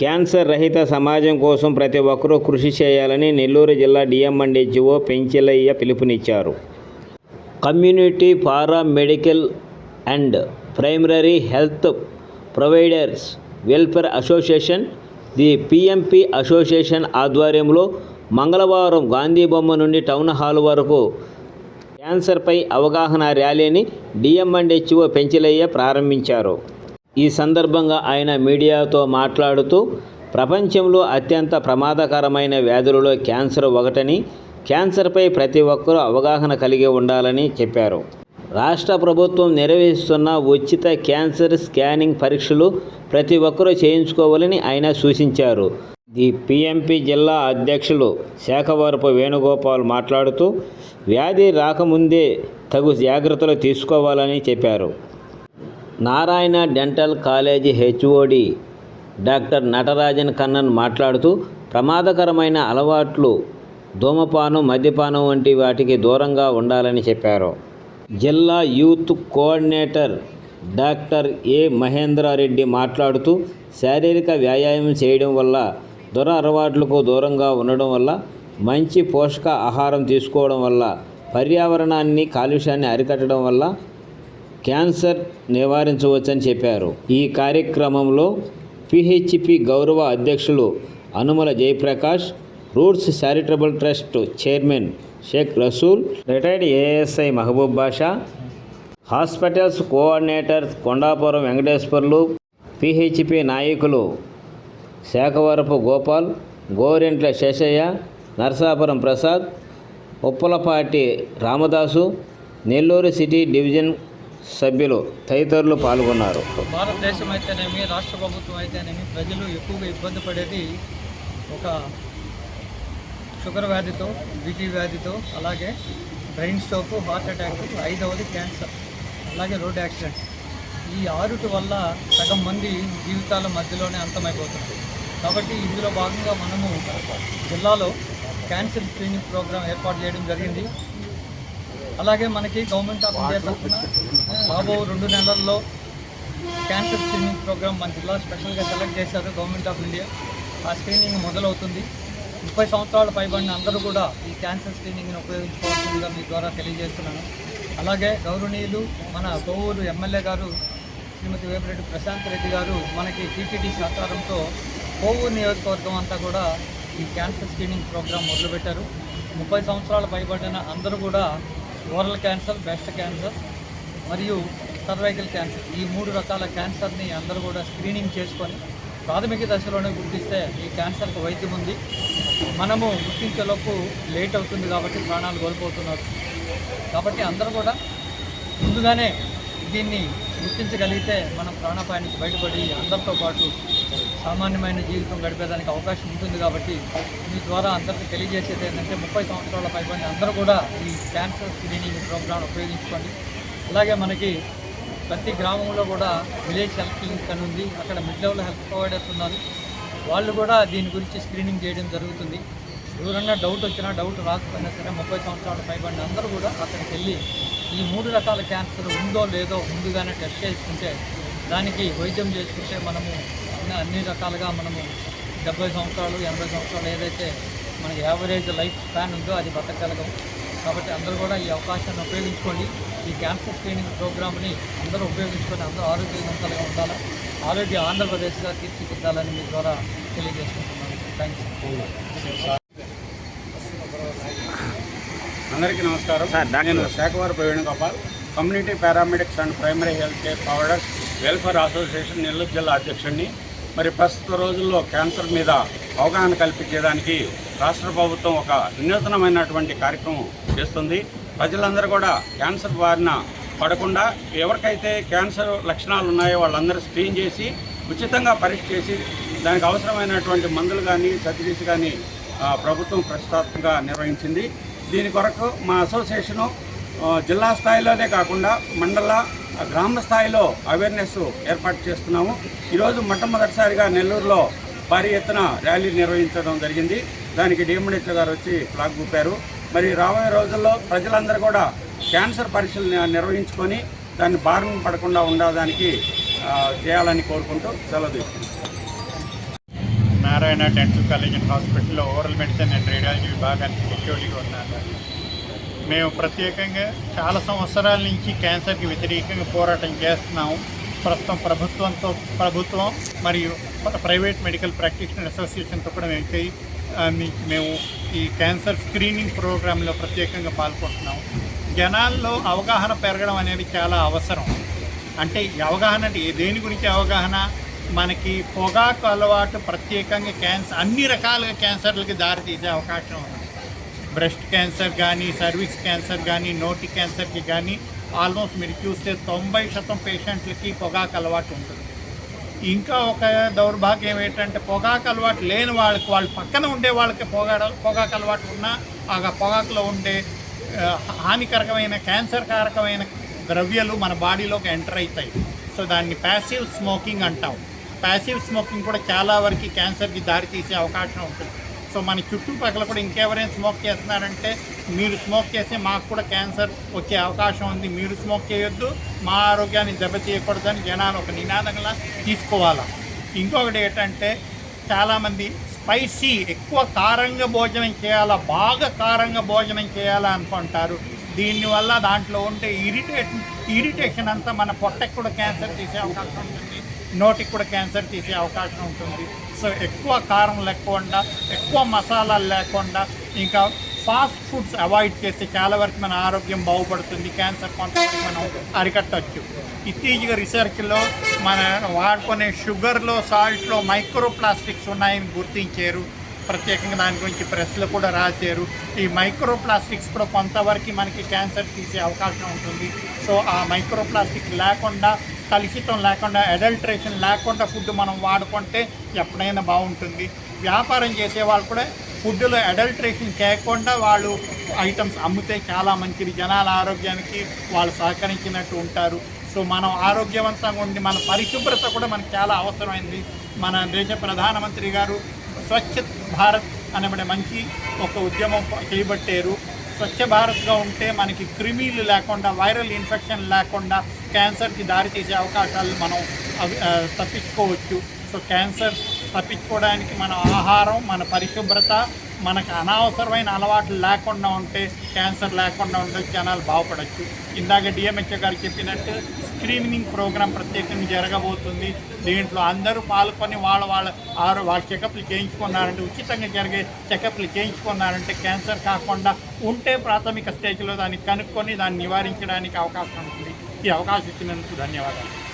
Cancer రహిత సమాజం కోసం ప్రతి ఒక్కరూ కృషి చేయాలని నెల్లూరు జిల్లా డిఎంఎండ్హెచ్ఓ పెంచెలయ్య పిలుపునిచ్చారు. Community para medical and primary health providers welfare association the PMP association ఆధ్వర్యంలో మంగళవారం గాంధీ బొమ్మ నుండి టౌన్ హాల్ వరకు క్యాన్సర్పై అవగాహన ర్యాలీని డిఎంఎండ్హెచ్ఓ పెంచలయ్య ప్రారంభించారు. ఈ సందర్భంగా ఆయన మీడియాతో మాట్లాడుతూ ప్రపంచంలో అత్యంత ప్రమాదకరమైన వ్యాధులలో క్యాన్సర్ ఒకటని క్యాన్సర్పై ప్రతి ఒక్కరూ అవగాహన కలిగి ఉండాలని చెప్పారు. రాష్ట్ర ప్రభుత్వం నిర్వహిస్తున్న ఉచిత క్యాన్సర్ స్కానింగ్ పరీక్షలు ప్రతి ఒక్కరూ చేయించుకోవాలని ఆయన సూచించారు. ది పిఎంపి జిల్లా అధ్యక్షులు శాఖవరపు వేణుగోపాల్ మాట్లాడుతూ వ్యాధి రాకముందే తగు జాగ్రత్తలు తీసుకోవాలని చెప్పారు. Narayana dental college HOD doctor Natarajan Kannan మాట్లాడుతూ ప్రమాదకరమైన అలవాట్లు ధూమపానం మద్యపానం వంటి వాటికి దూరంగా ఉండాలని చెప్పారు. జిల్లా youth coordinator doctor A Mahendra Reddy మాట్లాడుతూ శారీరక వ్యాయామం చేయడం వల్ల దుర అలవాట్లకు దూరంగా ఉండడం వల్ల మంచి పోషక ఆహారం తీసుకోవడం వల్ల పర్యావరణాన్ని కాలుష్యాన్ని అరికట్టడం వల్ల క్యాన్సర్ నివారించవచ్చని చెప్పారు. ఈ కార్యక్రమంలో పిహెచ్పి గౌరవ అధ్యక్షులు Anumala Jayaprakash roots charitable trust chairman Sheikh Rasool retired ASI Mahaboob Basha hospitals coordinator Kondapuram Venkateswarlu PHP నాయకులు శాఖవరపు గోపాల్ గోరెంట్ల శేషయ్య నరసాపురం ప్రసాద్ ఉప్పలపాటి రామదాసు నెల్లూరు సిటీ డివిజన్ సభ్యులు తదితరులు పాల్గొన్నారు. భారతదేశం అయితేనేమి రాష్ట్ర ప్రభుత్వం అయితేనేమి ప్రజలు ఎక్కువగా ఇబ్బంది పడేది ఒక షుగర్ వ్యాధితో బీపీ వ్యాధితో అలాగే బ్రెయిన్ స్ట్రోక్ హార్ట్ అటాక్ ఐదవది క్యాన్సర్ అలాగే రోడ్ యాక్సిడెంట్స్. ఈ ఆరుటి వల్ల సగం మంది జీవితాల మధ్యలోనే అంతమైపోతుంది కాబట్టి ఇందులో భాగంగా మనము జిల్లాలో క్యాన్సర్ స్క్రీనింగ్ ప్రోగ్రాం ఏర్పాటు చేయడం జరిగింది. అలాగే మనకి గవర్నమెంట్ ఆఫ్ ఇండియా తరఫున బాబు రెండు నెలల్లో క్యాన్సర్ స్క్రీనింగ్ ప్రోగ్రామ్ మన జిల్లా స్పెషల్గా సెలెక్ట్ చేశారు గవర్నమెంట్ ఆఫ్ ఇండియా. ఆ స్క్రీనింగ్ మొదలవుతుంది. ముప్పై సంవత్సరాల పైబడిన అందరూ కూడా ఈ క్యాన్సర్ స్క్రీనింగ్ని ఉపయోగించుకోవాల్సిందిగా మీ ద్వారా తెలియజేస్తున్నాను. అలాగే గౌరవనీయులు మన కొవ్వూరు ఎమ్మెల్యే గారు శ్రీమతి వేమిరెడ్డి ప్రశాంత్ రెడ్డి గారు మనకి టీటీడీ సహకారంతో కోవూరు నియోజకవర్గం అంతా కూడా ఈ క్యాన్సర్ స్క్రీనింగ్ ప్రోగ్రాం మొదలుపెట్టారు. ముప్పై సంవత్సరాల పైబడిన అందరూ కూడా ఓరల్ క్యాన్సర్ బ్రెస్ట్ క్యాన్సర్ మరియు సర్వైకల్ క్యాన్సర్. ఈ మూడు రకాల క్యాన్సర్ని అందరూ కూడా స్క్రీనింగ్ చేసుకొని ప్రాథమిక దశలోనే గుర్తిస్తే ఈ క్యాన్సర్కి వైద్యం ఉంది. మనము గుర్తించేలోపు లేట్ అవుతుంది కాబట్టి ప్రాణాలు కోల్పోతున్నారు. కాబట్టి అందరూ కూడా ముందుగానే దీన్ని గుర్తించగలిగితే మనం ప్రాణాపాయానికి బయటపడి అందరితో పాటు సామాన్యమైన జీవితం గడిపేదానికి అవకాశం ఉంటుంది కాబట్టి మీ ద్వారా అందరికీ తెలియజేసేది ఏంటంటే ముప్పై సంవత్సరాల పైబడిన అందరూ కూడా ఈ క్యాన్సర్ స్క్రీనింగ్ ప్రోగ్రామ్ ఉపయోగించుకోండి. అలాగే మనకి ప్రతి గ్రామంలో కూడా విలేజ్ హెల్త్ క్లినిక్ అని ఉంది. అక్కడ మిడ్ లెవెల్ హెల్త్ ప్రొవైడర్స్ ఉన్నారు. వాళ్ళు కూడా దీని గురించి స్క్రీనింగ్ చేయడం జరుగుతుంది. ఎవరన్నా డౌట్ వచ్చినా డౌట్ రాకపోయినా సరే ముప్పై సంవత్సరాల పైబడిన అందరూ కూడా అక్కడికి వెళ్ళి ఈ మూడు రకాల క్యాన్సర్ ఉందో లేదో ముందుగానే టెస్ట్ చేసుకుంటే దానికి వైద్యం చేసుకుంటే మనము అన్ని అన్ని రకాలుగా మనము డెబ్బై సంవత్సరాలు ఎనభై సంవత్సరాలు ఏదైతే మన యావరేజ్ లైఫ్ స్పాన్ ఉందో అది బతకగలగం. కాబట్టి అందరూ కూడా ఈ అవకాశాన్ని ఉపయోగించుకోండి. ఈ క్యాన్సర్ స్క్రీనింగ్ ప్రోగ్రామ్ని అందరూ ఉపయోగించుకొని అందరూ ఆరోగ్యవంతంగా ఉండాలి? ఆరోగ్య ఆంధ్రప్రదేశ్గా తీర్చిదిద్దాలని మీ ద్వారా తెలియజేసుకుంటున్నాను. థ్యాంక్స్ అందరికీ నమస్కారం. నేను Sakhavari Praveen Gopal. Community paramedics and primary health care providers welfare association Nellore జిల్లా అధ్యక్షుడిని. మరి ప్రస్తుత రోజుల్లో క్యాన్సర్ మీద అవగాహన కల్పించేదానికి రాష్ట్ర ప్రభుత్వం ఒక వినూతనమైనటువంటి కార్యక్రమం చేస్తుంది. ప్రజలందరూ కూడా క్యాన్సర్ బారిన పడకుండా ఎవరికైతే క్యాన్సర్ లక్షణాలు ఉన్నాయో వాళ్ళందరూ స్క్రీన్ చేసి ఉచితంగా పరీక్ష చేసి దానికి అవసరమైనటువంటి మందులు కానీ సర్జరీస్ కానీ ప్రభుత్వం ప్రతిష్టాత్మకంగా నిర్వహించింది. దీని కొరకు మా అసోసియేషను జిల్లా స్థాయిలోనే కాకుండా మండల గ్రామ స్థాయిలో అవేర్నెస్ ఏర్పాటు చేస్తున్నాము. ఈరోజు మొట్టమొదటిసారిగా నెల్లూరులో భారీ ఎత్తున ర్యాలీ నిర్వహించడం జరిగింది. దానికి డిఎండిహెచ్ గారు వచ్చి ఫ్లాగ్ ఊపారు. మరి రాబోయే రోజుల్లో ప్రజలందరూ కూడా క్యాన్సర్ పరీక్షలు నిర్వహించుకొని దాన్ని బారిన పడకుండా ఉండడానికి చేయాలని కోరుకుంటూ సెలవు తీసుకుంటాం నారాయణ డెంటల్ కాలేజ్ అండ్ హాస్పిటల్లో ఓరల్ మెడిసిన్ అండ్ రేడియాలజీ విభాగానికి హెచ్ఓడిగా ఉన్నాను. మేము ప్రత్యేకంగా చాలా సంవత్సరాల నుంచి క్యాన్సర్కి వ్యతిరేకంగా పోరాటం చేస్తున్నాము. ప్రస్తుతం ప్రభుత్వంతో ప్రభుత్వం మరియు ప్రైవేట్ మెడికల్ ప్రాక్టీషనర్ అసోసియేషన్తో కూడా మేము చేయి మేము ఈ క్యాన్సర్ స్క్రీనింగ్ ప్రోగ్రాంలో ప్రత్యేకంగా పాల్గొంటున్నాము. జనాల్లో అవగాహన పెరగడం అనేది చాలా అవసరం. అంటే అవగాహన అంటే దేని గురించి అవగాహన? మనకి పొగాకు అలవాటు ప్రత్యేకంగా క్యాన్సర్ అన్ని రకాలుగా క్యాన్సర్లకి దారితీసే అవకాశం ఉంది. బ్రెస్ట్ క్యాన్సర్ కానీ సర్వీస్ క్యాన్సర్ కానీ నోటి క్యాన్సర్కి కానీ ఆల్మోస్ట్ మీరు చూస్తే తొంభై శాతం పేషెంట్లకి పొగాకు అలవాటు ఉంటుంది. ఇంకా ఒక దౌర్భాగ్యం ఏంటంటే పొగాకు అలవాటు లేని వాళ్ళకి వాళ్ళ పక్కన ఉండే వాళ్ళకి పొగా పొగాకు అలవాటు ఉన్నా ఆ పొగాకులో ఉండే హానికరకమైన క్యాన్సర్ కారకమైన ద్రవ్యాలు మన బాడీలోకి ఎంటర్ అవుతాయి సో దాన్ని ప్యాసివ్ స్మోకింగ్ అంటాం. ప్యాసివ్ స్మోకింగ్ కూడా చాలా వరకు క్యాన్సర్కి దారితీసే అవకాశం ఉంటుంది. సో మన చుట్టుపక్కల కూడా ఇంకెవరైనా స్మోక్ చేస్తున్నారంటే మీరు స్మోక్ చేస్తే మాకు కూడా క్యాన్సర్ వచ్చే అవకాశం ఉంది. మీరు స్మోక్ చేయొద్దు. మా ఆరోగ్యాన్ని దెబ్బతీయకూడదని జనాలు ఒక నినాదంగా తీసుకోవాలా? ఇంకొకటి ఏంటంటే చాలామంది స్పైసీ ఎక్కువ కారంగా భోజనం చేయాలా? బాగా కారంగా భోజనం చేయాలా అనుకుంటారు. దీనివల్ల దాంట్లో ఉండే ఇరిటేషన్ ఇరిటేషన్ అంతా మన పొట్టకు కూడా క్యాన్సర్ తీసే అవకాశం ఉంటుంది. నోటికి కూడా క్యాన్సర్ తీసే అవకాశం ఉంటుంది. సో ఎక్కువ కారం లేకుండా ఎక్కువ మసాలాలు లేకుండా ఇంకా ఫాస్ట్ ఫుడ్స్ అవాయిడ్ చేస్తే చాలా వరకు మన ఆరోగ్యం బాగుపడుతుంది క్యాన్సర్ కొంత మనం అరికట్టవచ్చు ఇటీజగా రీసెర్చ్లో మన వాడుకునే షుగర్లో సాల్ట్లో మైక్రో ప్లాస్టిక్స్ ఉన్నాయని గుర్తించారు. ప్రత్యేకంగా దాని గురించి ప్రెస్లో కూడా రాశారు. ఈ మైక్రో ప్లాస్టిక్స్ కూడా కొంతవరకు మనకి క్యాన్సర్ తీసే అవకాశం ఉంటుంది. సో ఆ మైక్రో ప్లాస్టిక్ లేకుండా కలుషితం లేకుండా అడల్ట్రేషన్ లేకుండా ఫుడ్ మనం వాడుకుంటే ఎప్పుడైనా బాగుంటుంది. వ్యాపారం చేసే వాళ్ళు కూడా ఫుడ్లో అడల్ట్రేషన్ చేయకుండా వాళ్ళు ఐటమ్స్ అమ్మితే చాలా మంచిది. జనాల ఆరోగ్యానికి వాళ్ళు సహకరించినట్టు ఉంటారు. సో మనం ఆరోగ్యవంతంగా ఉండి మన పరిశుభ్రత కూడా మనకు చాలా అవసరమైంది. మన దేశ ప్రధానమంత్రి గారు స్వచ్ఛ భారత్ అనబడే మంచి ఒక ఉద్యమం చేయబట్టారు స్వచ్ఛ భారత్గా ఉంటే మనకి క్రిమీలు లేకుండా వైరల్ ఇన్ఫెక్షన్ లేకుండా క్యాన్సర్కి దారితీసే అవకాశాలు మనం అవి- తప్పించుకోవచ్చు. సో క్యాన్సర్ తప్పించుకోవడానికి మన ఆహారం మన పరిశుభ్రత మనకు అనవసరమైన అలవాట్లు లేకుండా ఉంటే క్యాన్సర్ లేకుండా ఉంటే జనాలు బాగుపడచ్చు. ఇందాక డిఎంహెచ్ఓ గారు చెప్పినట్టు స్క్రీనింగ్ ప్రోగ్రాం ప్రత్యేకంగా జరగబోతుంది. దీంట్లో అందరూ పాల్గొని వాళ్ళ వాళ్ళ ఆరు వాళ్ళ చెకప్లు చేయించుకున్నారంటే ఉచితంగా జరిగే చెకప్లు చేయించుకున్నారంటే క్యాన్సర్ కాకుండా ఉంటే ప్రాథమిక స్టేజ్లో దాన్ని కనుక్కొని దాన్ని నివారించడానికి అవకాశం ఉంటుంది. ఈ అవకాశం ఇచ్చినందుకు ధన్యవాదాలు.